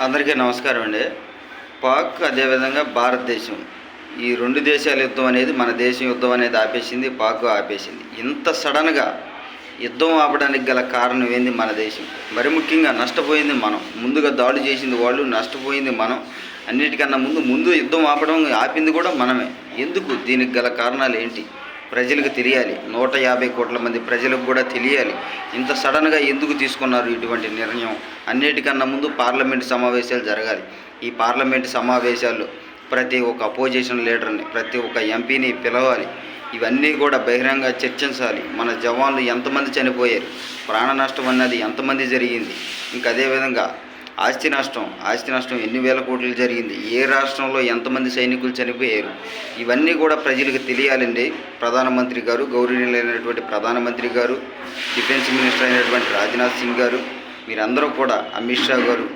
అందరికీ నమస్కారం అండి. పాక్ అదేవిధంగా భారతదేశం. ఈ రెండు దేశాల యుద్ధం అనేది మన దేశం యుద్ధం అనేది ఆపేసింది పాక్ ఆపేసింది. ఇంత సడన్గా యుద్ధం ఆపడానికి గల కారణం ఏంది మన దేశం? మరి ముఖ్యంగా నష్టపోయింది మనం. ముందుగా దాడి చేసింది వాళ్ళు నష్టపోయింది మనం. అన్నిటికన్నా ముందు ముందు యుద్ధం ఆపడం ఆపింది కూడా మనమే. ఎందుకు? దీనికి గల కారణాలు ఏంటి? ప్రజలకు తెలియాలి. నూట యాభై కోట్ల మంది ప్రజలకు కూడా తెలియాలి. ఇంత సడన్గా ఎందుకు తీసుకున్నారు ఇటువంటి నిర్ణయం? అన్నిటికన్నా ముందు పార్లమెంట్ సమావేశాలు జరగాలి. ఈ పార్లమెంట్ సమావేశాల్లో ప్రతి ఒక్క అపోజిషన్ లీడర్ని ప్రతి ఒక్క ఎంపీని పిలవాలి. ఇవన్నీ కూడా బహిరంగ చర్చించాలి. మన జవాన్లు ఎంతమంది చనిపోయారు? ప్రాణ నష్టం అన్నది ఎంతమంది జరిగింది? ఇంకా అదేవిధంగా ఆస్తి నష్టం ఆస్తి నష్టం ఎన్ని వేల కోట్లు జరిగింది ఏ రాష్ట్రంలో ఎంతమంది సైనికులు చనిపోయారు ఇవన్నీ కూడా ప్రజలకు తెలియాలండి. ప్రధానమంత్రి గారు గౌరవనీయులైనటువంటి ప్రధానమంత్రి గారు డిఫెన్స్ మినిస్టర్ అయినటువంటి రాజ్నాథ్ సింగ్ గారు మీరందరూ కూడా అమిత్ షా గారు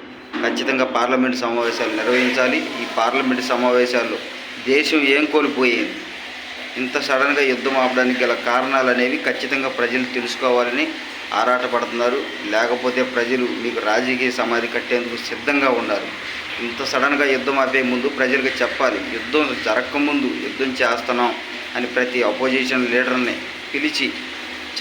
ఖచ్చితంగా పార్లమెంట్ సమావేశాలు నిర్వహించాలి. ఈ పార్లమెంట్ సమావేశాల్లో దేశం ఏం కోల్పోయింది ఇంత సడన్గా యుద్ధం ఆపడానికి గల కారణాలు అనేవి ఖచ్చితంగా ప్రజలు తెలుసుకోవాలని ఆరాటపడుతున్నారు. లేకపోతే ప్రజలు మీకు రాజకీయ సమాధి కట్టేందుకు సిద్ధంగా ఉన్నారు. ఇంత సడన్గా యుద్ధం ఆపే ముందు ప్రజలకు చెప్పాలి యుద్ధం జరగకముందు యుద్ధం చేస్తున్నాం అని ప్రతి అపోజిషన్ లీడర్ని పిలిచి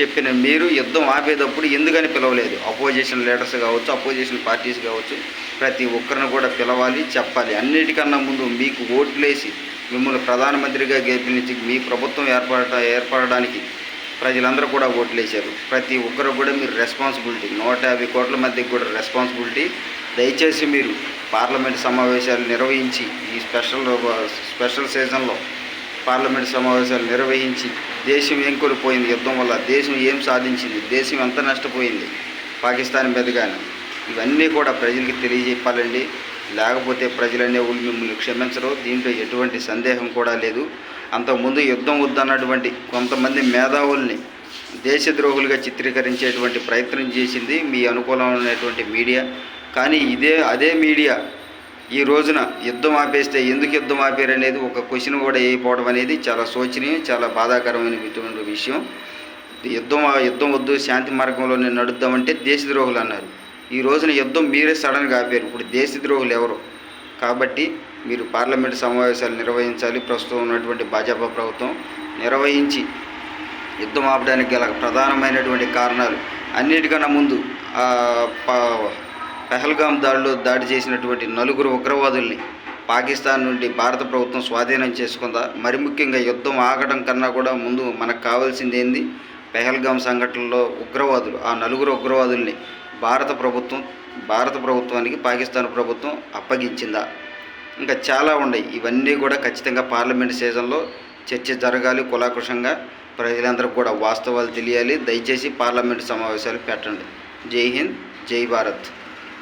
చెప్పిన మీరు యుద్ధం ఆపేటప్పుడు ఎందుకని పిలవలేదు? అపోజిషన్ లీడర్స్ కావచ్చు అపోజిషన్ పార్టీస్ కావచ్చు ప్రతి ఒక్కరిని కూడా పిలవాలి చెప్పాలి. అన్నిటికన్నా ముందు మీకు ఓట్లేసి మిమ్మల్ని ప్రధానమంత్రిగా గెలిపించి మీ ప్రభుత్వం ఏర్పడ ఏర్పడడానికి ప్రజలందరూ కూడా ఓట్లేశారు. ప్రతి ఒక్కరు కూడా మీరు రెస్పాన్సిబిలిటీ నూట యాభై కోట్ల మధ్య కూడా రెస్పాన్సిబిలిటీ దయచేసి మీరు పార్లమెంట్ సమావేశాలు నిర్వహించి ఈ స్పెషల్ స్పెషల్ సీజన్లో పార్లమెంట్ సమావేశాలు నిర్వహించి దేశం ఏం కోల్పోయింది యుద్ధం వల్ల దేశం ఏం సాధించింది దేశం ఎంత నష్టపోయింది పాకిస్తాన్ మీదగానే ఇవన్నీ కూడా ప్రజలకి తెలియజెప్పాలండి. లేకపోతే ప్రజలనే వాళ్ళు మిమ్మల్ని క్షమించరు. దీంట్లో ఎటువంటి సందేహం కూడా లేదు. అంతకుముందు యుద్ధం వద్దన్నటువంటి కొంతమంది మేధావుల్ని దేశద్రోహులుగా చిత్రీకరించేటువంటి ప్రయత్నం చేసింది మీ అనుకూలమైనటువంటి మీడియా. కానీ ఇదే అదే మీడియా ఈ రోజున యుద్ధం ఆపేస్తే ఎందుకు యుద్ధం ఆపారు అనేది ఒక క్వశ్చన్ కూడా వేయకపోవడం అనేది చాలా శోచనీయం చాలా బాధాకరమైనటువంటి విషయం. యుద్ధం యుద్ధం వద్దు శాంతి మార్గంలోనే నడుద్దామంటే దేశద్రోహులు అన్నారు. ఈ రోజున యుద్ధం మీరే సడన్గా ఆపారు. ఇప్పుడు దేశద్రోహులు ఎవరు? కాబట్టి మీరు పార్లమెంట్ సమావేశాలు నిర్వహించాలి. ప్రస్తుతం ఉన్నటువంటి భాజపా ప్రభుత్వం నిర్వహించి యుద్ధం ఆపడానికి గల ప్రధానమైనటువంటి కారణాలు అన్నిటికన్నా ముందు పెహల్గాం దాడిలో దాడి చేసినటువంటి నలుగురు ఉగ్రవాదుల్ని పాకిస్తాన్ నుండి భారత ప్రభుత్వం స్వాధీనం చేసుకుందా? మరి ముఖ్యంగా యుద్ధం ఆగడం కన్నా కూడా ముందు మనకు కావాల్సింది ఏంది? పెహల్గాం సంఘటనలో ఉగ్రవాదులు ఆ నలుగురు ఉగ్రవాదుల్ని భారత ప్రభుత్వం భారత ప్రభుత్వానికి పాకిస్తాన్ ప్రభుత్వం అప్పగించిందా? ఇంకా చాలా ఉన్నాయి. ఇవన్నీ కూడా ఖచ్చితంగా పార్లమెంట్ సీజన్లో చర్చ జరగాలి కులాకుషంగా ప్రజలందరికీ కూడా వాస్తవాలు తెలియాలి. దయచేసి పార్లమెంట్ సమావేశాలు పెట్టండి. జై హింద్ జై భారత్.